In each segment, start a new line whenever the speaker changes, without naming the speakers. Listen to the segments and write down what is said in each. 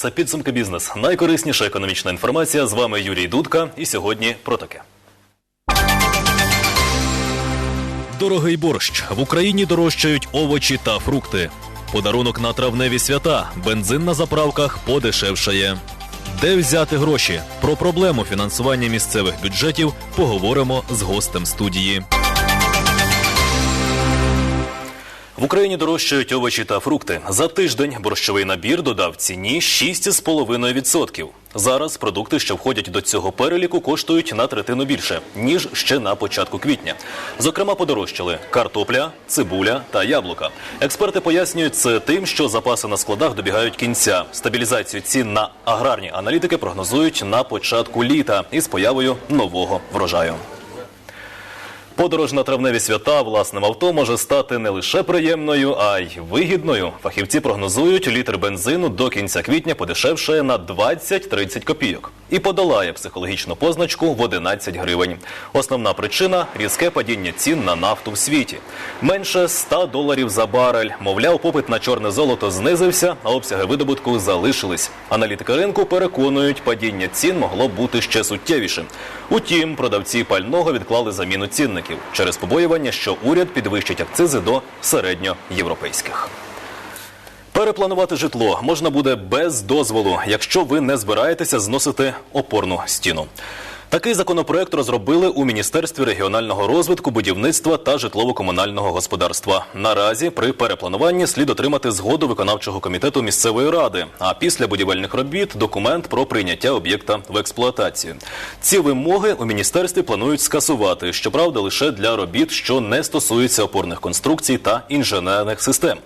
Це підсумки бізнес. Найкорисніша економічна інформація. З вами Юрій Дудка. І сьогодні про таке. Дорогий борщ. В Україні дорожчають овочі та фрукти. Подарунок на травневі свята. Бензин на заправках подешевшає. Де взяти гроші? Про проблему фінансування місцевих бюджетів поговоримо з гостем студії. В Україні дорожчають овочі та фрукти. За тиждень борщовий набір додав ціні 6,5%. Зараз продукти, що входять до цього переліку, коштують на третину більше ніж ще на початку квітня. Зокрема, подорожчали картопля, цибуля та яблука. Експерти пояснюють це тим, що запаси на складах добігають кінця. Стабілізацію цін на аграрні аналітики прогнозують на початку літа із появою нового врожаю. Подорож на травневі свята власним авто може стати не лише приємною, а й вигідною. Фахівці прогнозують, літр бензину до кінця квітня подешевшає на 20-30 копійок і подолає психологічну позначку в 11 гривень. Основна причина різке падіння цін на нафту в світі. Менше 100 доларів за барель. Мовляв, попит на чорне золото знизився, а обсяги видобутку залишились. Аналітики ринку переконують, падіння цін могло бути ще суттєвішим. Утім, продавці пального відклали заміну цінників через побоювання, що уряд підвищить акцизи до середньоєвропейських. Перепланувати житло можна буде без дозволу, якщо ви не збираєтеся зносити опорну стіну. Такий законопроект розробили у Міністерстві регіонального розвитку, будівництва та житлово-комунального господарства. Наразі при переплануванні слід отримати згоду виконавчого комітету місцевої ради. А після будівельних робіт документ про прийняття об'єкта в експлуатацію. Ці вимоги у міністерстві планують скасувати, щоправда, лише для робіт, що не стосуються опорних конструкцій та інженерних систем.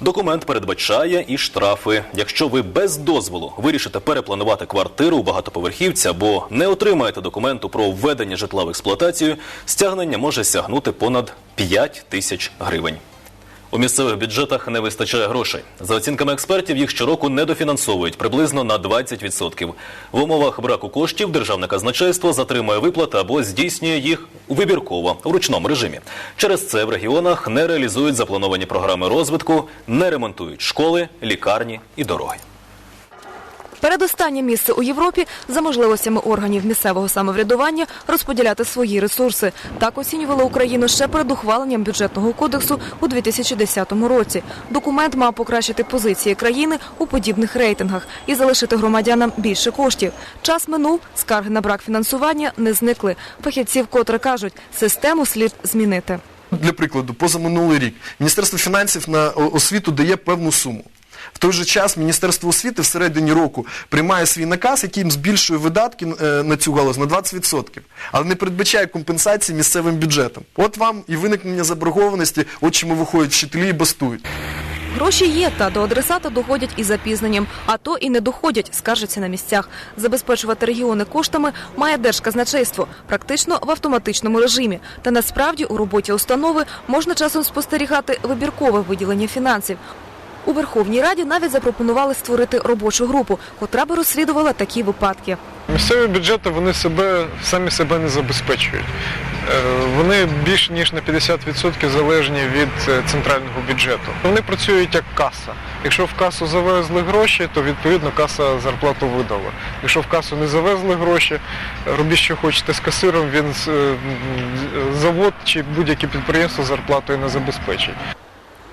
Документ передбачає і штрафи. Якщо ви без дозволу вирішите перепланувати квартиру у багатоповерхівці або не отримаєте документу про введення житла в експлуатацію, стягнення може сягнути понад 5 тисяч гривень. У місцевих бюджетах не вистачає грошей. За оцінками експертів, їх щороку недофінансовують приблизно на 20%. В умовах браку коштів державне казначейство затримує виплати або здійснює їх вибірково в ручному режимі. Через це в регіонах не реалізують заплановані програми розвитку, не ремонтують школи, лікарні і дороги.
Передостаннє місце у Європі за можливостями органів місцевого самоврядування розподіляти свої ресурси. Так оцінювали Україну ще перед ухваленням бюджетного кодексу у 2010 році. Документ мав покращити позиції країни у подібних рейтингах і залишити громадянам більше коштів. Час минув, скарги на брак фінансування не зникли. Фахівці вкотре кажуть, систему слід змінити.
Для прикладу, позаминулий рік Міністерство фінансів на освіту дає певну суму. В той же час Міністерство освіти всередині року приймає свій наказ, яким збільшує видатки е, на цю галузь на 20%, але не передбачає компенсації місцевим бюджетам. От вам і виникнення заборгованості, от чому виходять вчителі і бастують.
Гроші є, та до адресата доходять із запізненням, а то і не доходять, скаржаться на місцях. Забезпечувати регіони коштами має держказначейство, практично в автоматичному режимі. Та насправді у роботі установи можна часом спостерігати вибіркове виділення фінансів. У Верховній Раді навіть запропонували створити робочу групу, котра би розслідувала такі випадки.
Місцеві бюджети вони себе самі себе не забезпечують. Е, Вони більш ніж на 50% залежні від е, центрального бюджету. Вони працюють як каса. Якщо в касу завезли гроші, то відповідно каса зарплату видала. Якщо в касу не завезли гроші, робіть, що хочете з касиром, він е, завод чи будь-яке підприємство зарплатою не забезпечить.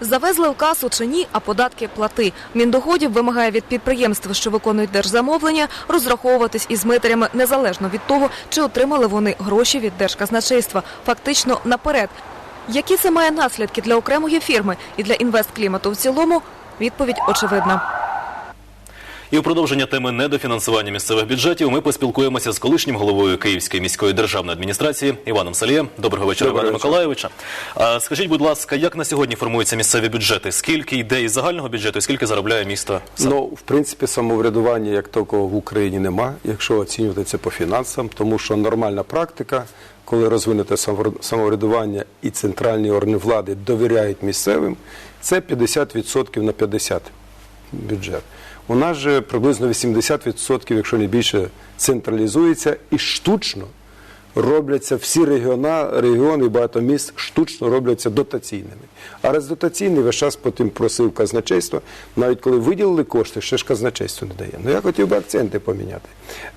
Завезли в касу чи ні, а податки плати. Міндоходів вимагає від підприємств, що виконують держзамовлення, розраховуватись із митарями незалежно від того, чи отримали вони гроші від держказначейства, фактично наперед. Які це має наслідки для окремої фірми і для інвестклімату в цілому? Відповідь очевидна.
І у продовження теми недофінансування місцевих бюджетів ми поспілкуємося з колишнім головою Київської міської державної адміністрації Іваном Салієм. Доброго вечора,
Доброго
Іване
вечора.
Миколайовича. А скажіть, будь ласка, як на сьогодні формуються місцеві бюджети? Скільки йде із загального бюджету, і скільки заробляє місто? сам?
Ну, в принципі, самоврядування як такого в Україні нема, якщо оцінювати це по фінансам, тому що нормальна практика, коли розвинуте самовр- самоврядування і центральні органи влади довіряють місцевим, це 50% на 50 бюджет. У нас же приблизно 80%, якщо не більше, централізується і штучно робляться всі регіона, регіони багато міст штучно робляться дотаційними. А раз дотаційний весь час потім просив казначейство, навіть коли виділили кошти, ще ж казначейство не дає. Ну я хотів би акценти поміняти.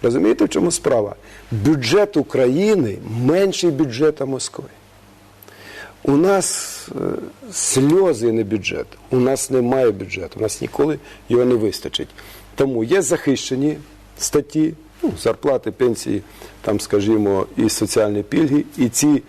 Розумієте, в чому справа? Бюджет України менший бюджета Москви. У нас сльози не бюджет. У нас немає бюджету. У нас ніколи його не вистачить. Тому є захищені статті, ну, зарплати, пенсії, там, скажімо, і соціальні пільги, і ці е,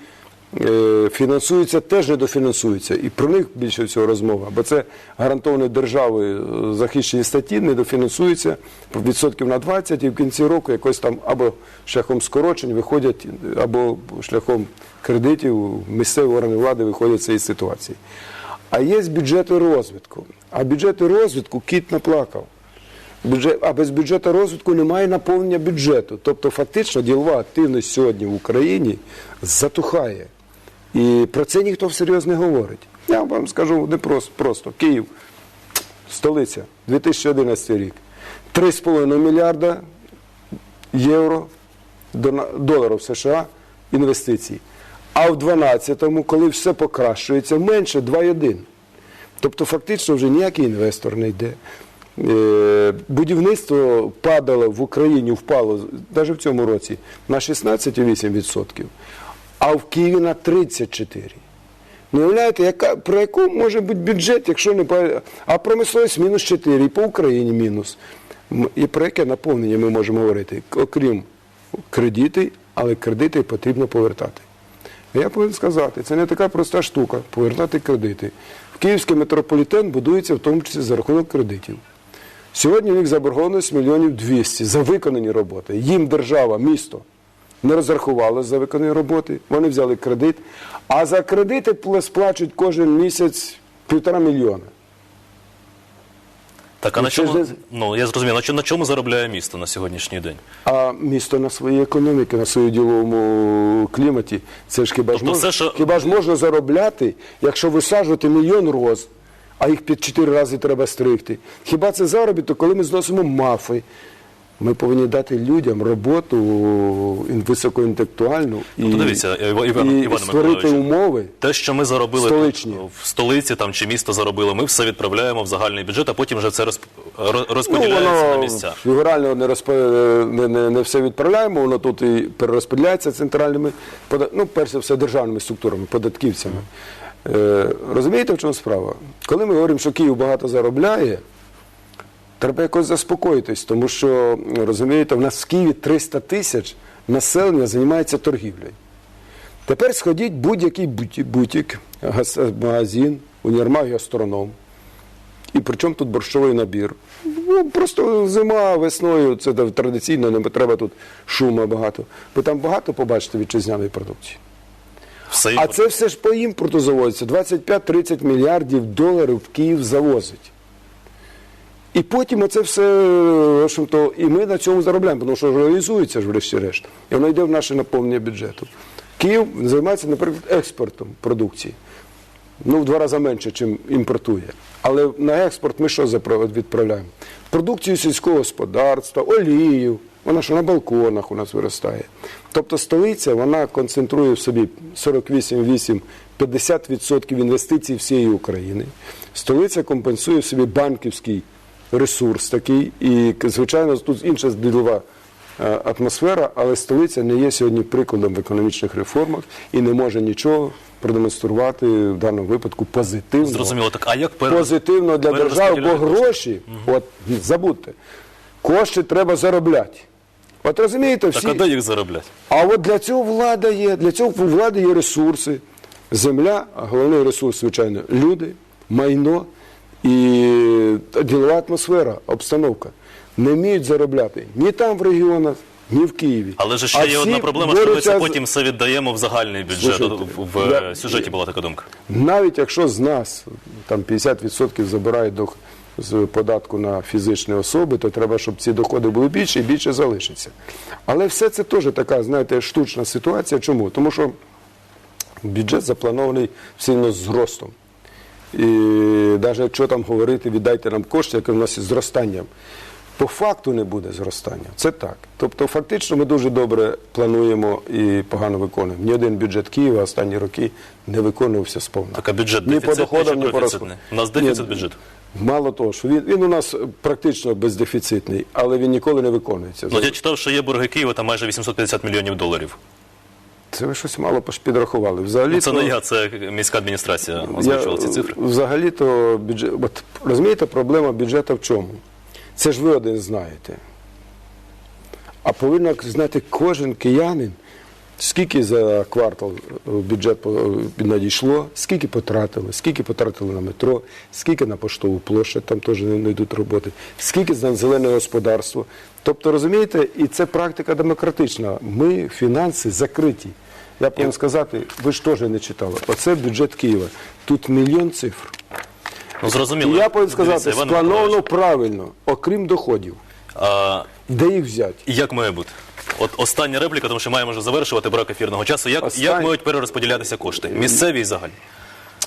фінансуються, теж недофінансуються. І про них більше всього розмова. Бо це гарантовані державою е, захищені статті, недофінансуються відсотків на 20, і в кінці року якось там або шляхом скорочень виходять, або шляхом кредитів місцеві органи влади виходять з цієї ситуації. А є бюджети розвитку. А бюджети розвитку кіт наплакав. Бюджет, а без бюджету розвитку немає наповнення бюджету. Тобто, фактично, ділова активність сьогодні в Україні затухає. І про це ніхто всерйоз не говорить. Я вам скажу не просто, просто. Київ, столиця, 2011 рік. 3,5 мільярда євро доларів США інвестицій. А в 2012-му, коли все покращується, менше 2,1. Тобто фактично вже ніякий інвестор не йде. Е, Будівництво падало в Україні, впало навіть в цьому році на 16,8%, а в Києві на 34%. Ну, уявляєте, яка, про яку може бути бюджет, якщо не а промисловість мінус 4, і по Україні мінус. І про яке наповнення ми можемо говорити? Окрім кредити, але кредити потрібно повертати. Я повинен сказати, це не така проста штука повертати кредити. Київський метрополітен будується в тому числі за рахунок кредитів. Сьогодні у них заборгованість мільйонів 200 за виконані роботи. Їм держава, місто не розрахувало за виконані роботи, вони взяли кредит, а за кредити сплачують кожен місяць півтора мільйона.
Так, а на чому,
ж-
ну, я зрозумів, на чому, на чому заробляє місто на сьогоднішній день?
А місто на своїй економіці, на своєму діловому кліматі, це ж хіба ж,
Тобто
мож-
все, що-
хіба ж можна заробляти, якщо висаджувати мільйон роз, а їх під чотири рази треба стригти. Хіба це заробіток, коли ми зносимо мафи? Ми повинні дати людям роботу високоінтелектуальну і,
Ну, дивіться, Іва- Іван-
і,
Іване
створити умови.
Те, що ми заробили
Столичні.
в столиці там, чи місто заробило, ми все відправляємо в загальний бюджет, а потім вже це розп... ро- розподіляється на місця.
фігурально не, розп... не, не, не все відправляємо, воно тут і перерозподіляється центральними, ну, перш за все, державними структурами, податківцями. Е, розумієте, в чому справа? Коли ми говоримо, що Київ багато заробляє, треба якось заспокоїтись, тому що, розумієте, в нас в Києві 300 тисяч населення займається торгівлею. Тепер сходіть будь-який бутік, магазин, універмаг, гастроном. І при чому тут борщовий набір? Ну, просто зима, весною, це традиційно, не треба тут шуму багато. Ви там багато побачите вітчизняної продукції.
Все
А це все ж по імпорту завозиться. 25-30 мільярдів доларів в Київ завозить. І потім оце все, общем-то, і ми на цьому заробляємо, тому що реалізується ж врешті-решт. І воно йде в наше наповнення бюджету. Київ займається, наприклад, експортом продукції. Ну, в два рази менше, ніж імпортує. Але на експорт ми що відправляємо? Продукцію сільського господарства, олію. Вона що на балконах у нас виростає. Тобто столиця вона концентрує в собі 48-8-50% інвестицій всієї України. Столиця компенсує в собі банківський ресурс такий. І, звичайно, тут інша ділова е, атмосфера, але столиця не є сьогодні прикладом в економічних реформах і не може нічого продемонструвати в даному випадку позитивно.
Зрозуміло, так а як пере-
Позитивно для держави, бо гроші, от забудьте, кошти треба заробляти. От розумієте, всі.
Так, а де їх зароблять?
А от для цього влада є, для цього влади є ресурси. Земля, а головний ресурс, звичайно, люди, майно і ділова атмосфера, обстановка. Не вміють заробляти ні там в регіонах, ні в Києві.
Але ж ще
А
є одна проблема, що ми це потім все віддаємо в загальний бюджет.
Слушайте,
в
я-
сюжеті була така думка.
Навіть якщо з нас там 50% забирають до з податку на фізичні особи, то треба, щоб ці доходи були більше і більше залишиться. Але все це теж така, знаєте, штучна ситуація. Чому? Тому що бюджет запланований сильно з зростом. І навіть якщо там говорити, віддайте нам кошти, яке в нас із зростанням. по факту не буде зростання. Це так. Тобто, фактично, ми дуже добре плануємо і погано виконуємо. Ні один бюджет Києва останні роки не виконувався сповна.
Так, а бюджет
ні по доходам,
чи
ні по розходам.
У нас дефіцит
Ні,
бюджету.
Мало того, що він, він у нас практично бездефіцитний, але він ніколи не виконується.
Ну, я читав, що є борги Києва там майже 850 мільйонів доларів.
Це ви щось мало підрахували. Взагалі
Ну, це не я, це міська адміністрація озвучувала ці цифри.
Взагалі-то бюджет. От, розумієте, проблема бюджету в чому? Це ж ви один знаєте. А повинен знати кожен киянин, скільки за квартал е, бюджет е, надійшло, скільки потратили, скільки потратили на метро, скільки на поштову площадь, там теж не йдуть роботи, скільки на зелене господарство. Тобто, розумієте, і це практика демократична. Ми фінанси закриті. Я повинен сказати, ви ж теж не читали. Оце бюджет Києва. Тут мільйон цифр.
Ну, зрозуміло.
І я повинен сказати, сплановано правильно, окрім доходів.
А,
Де їх взяти?
як має бути? От остання репліка, тому що маємо вже завершувати брак ефірного часу. Як,
Остань-
як мають перерозподілятися кошти? Місцеві і загальні?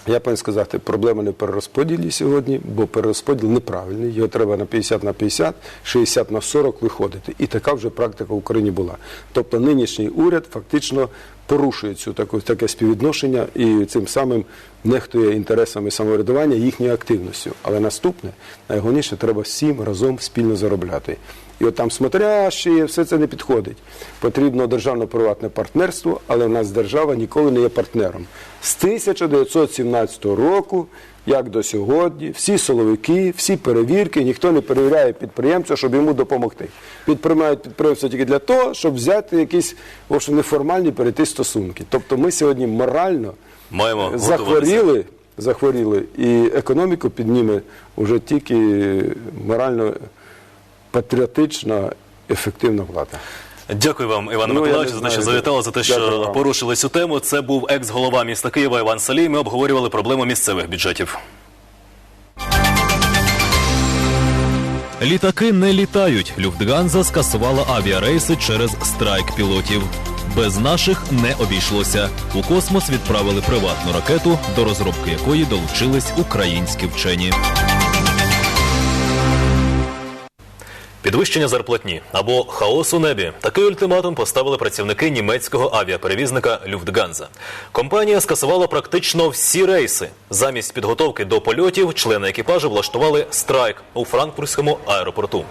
Я повинен сказати, проблема не в перерозподілі сьогодні, бо перерозподіл неправильний. Його треба на 50 на 50, 60 на 40 виходити. І така вже практика в Україні була. Тобто нинішній уряд фактично порушує цю таку, таке співвідношення і цим самим нехтує інтересами самоврядування, їхньою активністю. Але наступне, найголовніше, треба всім разом спільно заробляти. І от там смотрящі, все це не підходить. Потрібно державно-приватне партнерство, але в нас держава ніколи не є партнером. З 1917 року, як до сьогодні, всі силовики, всі перевірки, ніхто не перевіряє підприємця, щоб йому допомогти. Підприємають підприємця тільки для того, щоб взяти якісь в общем, неформальні перейти стосунки. Тобто ми сьогодні морально
Маємо
захворіли, захворіли, і економіку підніме вже тільки морально патріотична, ефективна влада.
Дякую вам, Іване
Ну, не
за те, що завітали, за те, що
вам.
порушили цю тему. Це був екс-голова міста Києва Іван Салій. Ми обговорювали проблему місцевих бюджетів. Літаки не літають. Люфтганза скасувала авіарейси через страйк пілотів. Без наших не обійшлося. У космос відправили приватну ракету, до розробки якої долучились українські вчені. Підвищення зарплатні або хаос у небі. Такий ультиматум поставили працівники німецького авіаперевізника Люфтганза. Компанія скасувала практично всі рейси. Замість підготовки до польотів члени екіпажу влаштували страйк у франкфуртському аеропорту.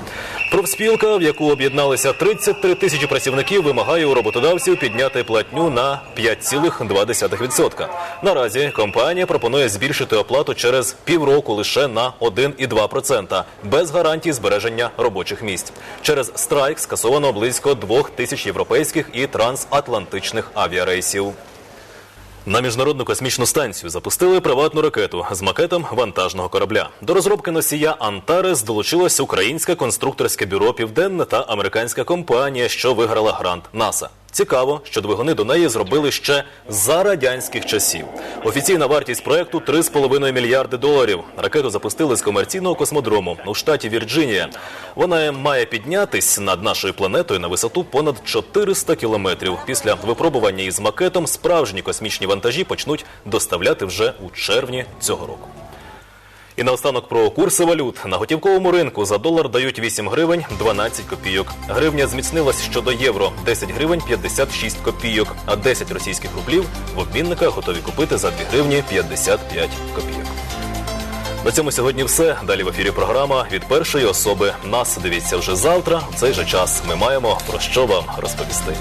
Профспілка, в яку об'єдналися 33 тисячі працівників, вимагає у роботодавців підняти платню на 5,2%. Наразі компанія пропонує збільшити оплату через півроку лише на 1,2%, без гарантій збереження робочих місць. Через страйк скасовано близько двох тисяч європейських і трансатлантичних авіарейсів. На міжнародну космічну станцію запустили приватну ракету з макетом вантажного корабля. До розробки носія Антарес долучилось українське конструкторське бюро Південне та американська компанія, що виграла грант НАСА. Цікаво, що двигуни до неї зробили ще за радянських часів. Офіційна вартість проекту 3,5 мільярди доларів. Ракету запустили з комерційного космодрому у штаті Вірджинія. Вона має піднятись над нашою планетою на висоту понад 400 кілометрів. Після випробування із макетом справжні космічні вантажі почнуть доставляти вже у червні цього року. І наостанок про курси валют. На готівковому ринку за долар дають 8 гривень 12 копійок. Гривня зміцнилась щодо євро 10 гривень 56 копійок, а 10 російських рублів в обмінниках готові купити за 2 гривні 55 копійок. На цьому сьогодні все. Далі в ефірі програма від першої особи. Нас дивіться вже завтра. В цей же час ми маємо про що вам розповісти.